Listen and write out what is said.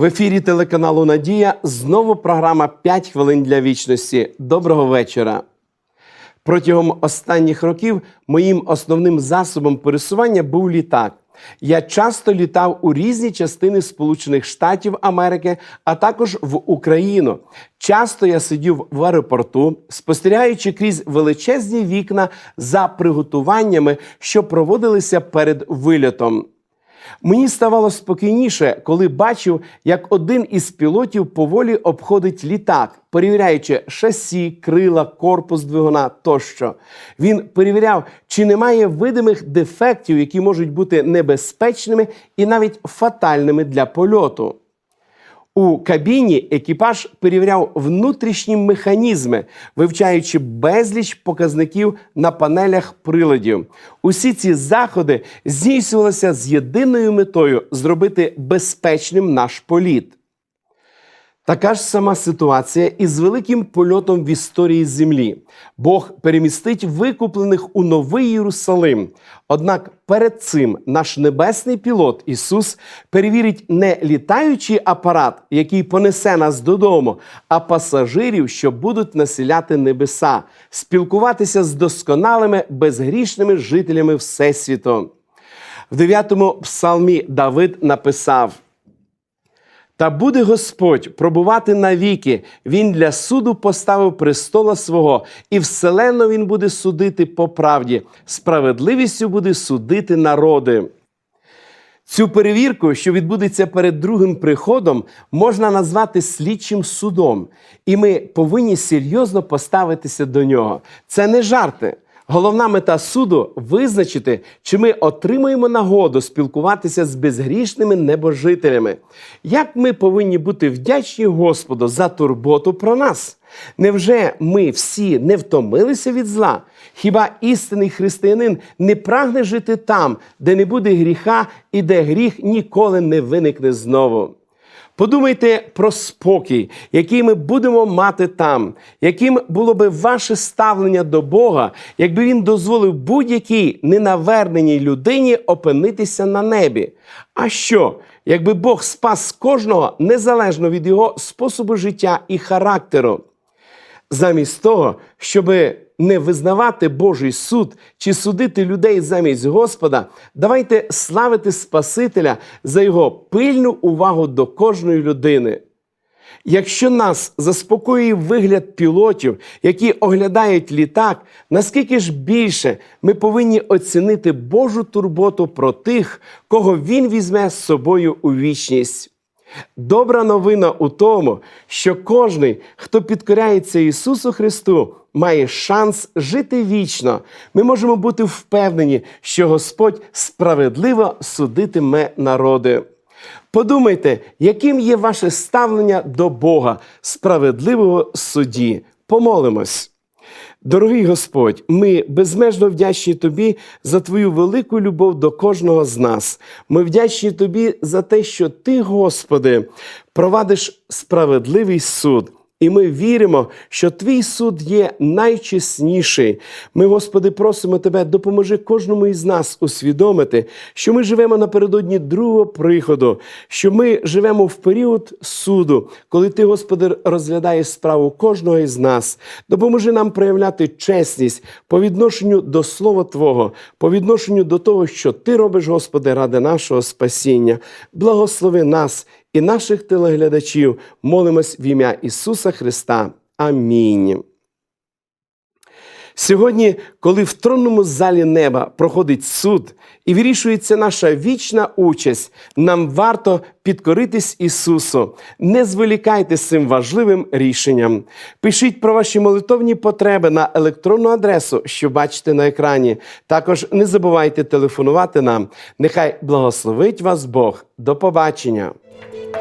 В ефірі телеканалу Надія знову програма «5 хвилин для вічності. Доброго вечора. Протягом останніх років моїм основним засобом пересування був літак. Я часто літав у різні частини Сполучених Штатів Америки, а також в Україну. Часто я сидів в аеропорту, спостерігаючи крізь величезні вікна за приготуваннями, що проводилися перед вильотом. Мені ставало спокійніше, коли бачив, як один із пілотів поволі обходить літак, перевіряючи шасі, крила, корпус двигуна тощо. Він перевіряв, чи немає видимих дефектів, які можуть бути небезпечними і навіть фатальними для польоту. У кабіні екіпаж перевіряв внутрішні механізми, вивчаючи безліч показників на панелях приладів. Усі ці заходи здійснювалися з єдиною метою зробити безпечним наш політ. Така ж сама ситуація із великим польотом в історії землі. Бог перемістить викуплених у новий Єрусалим. Однак перед цим наш небесний пілот Ісус перевірить не літаючий апарат, який понесе нас додому, а пасажирів, що будуть населяти небеса, спілкуватися з досконалими безгрішними жителями Всесвіту. В 9-му псалмі Давид написав. Та буде Господь пробувати навіки. Він для суду поставив престола свого, і вселенно він буде судити по правді, справедливістю буде судити народи. Цю перевірку, що відбудеться перед другим приходом, можна назвати слідчим судом, і ми повинні серйозно поставитися до нього. Це не жарти. Головна мета суду визначити, чи ми отримуємо нагоду спілкуватися з безгрішними небожителями. Як ми повинні бути вдячні Господу за турботу про нас? Невже ми всі не втомилися від зла? Хіба істинний християнин не прагне жити там, де не буде гріха і де гріх ніколи не виникне знову? Подумайте про спокій, який ми будемо мати там, яким було би ваше ставлення до Бога, якби він дозволив будь-якій ненаверненій людині опинитися на небі. А що, якби Бог спас кожного незалежно від його способу життя і характеру? Замість того, щоби не визнавати Божий суд чи судити людей замість Господа, давайте славити Спасителя за його пильну увагу до кожної людини. Якщо нас заспокоює вигляд пілотів, які оглядають літак, наскільки ж більше ми повинні оцінити Божу турботу про тих, кого Він візьме з собою у вічність. Добра новина у тому, що кожний, хто підкоряється Ісусу Христу, має шанс жити вічно. Ми можемо бути впевнені, що Господь справедливо судитиме народи. Подумайте, яким є ваше ставлення до Бога, справедливого судді. Помолимось. Дорогий Господь, ми безмежно вдячні Тобі за Твою велику любов до кожного з нас. Ми вдячні Тобі за те, що Ти, Господи, провадиш справедливий суд. І ми віримо, що твій суд є найчесніший. Ми, Господи, просимо Тебе, допоможи кожному із нас усвідомити, що ми живемо напередодні другого приходу, що ми живемо в період суду, коли Ти, Господи, розглядаєш справу кожного із нас. Допоможи нам проявляти чесність по відношенню до Слова Твого, по відношенню до того, що Ти робиш, Господи, ради нашого спасіння. Благослови нас і наших телеглядачів молимось в ім'я Ісуса Христа. Амінь. Сьогодні, коли в тронному залі неба проходить суд і вирішується наша вічна участь, нам варто підкоритись Ісусу. Не зволікайте з цим важливим рішенням. Пишіть про ваші молитовні потреби на електронну адресу, що бачите на екрані. Також не забувайте телефонувати нам. Нехай благословить вас Бог. До побачення! Thank you.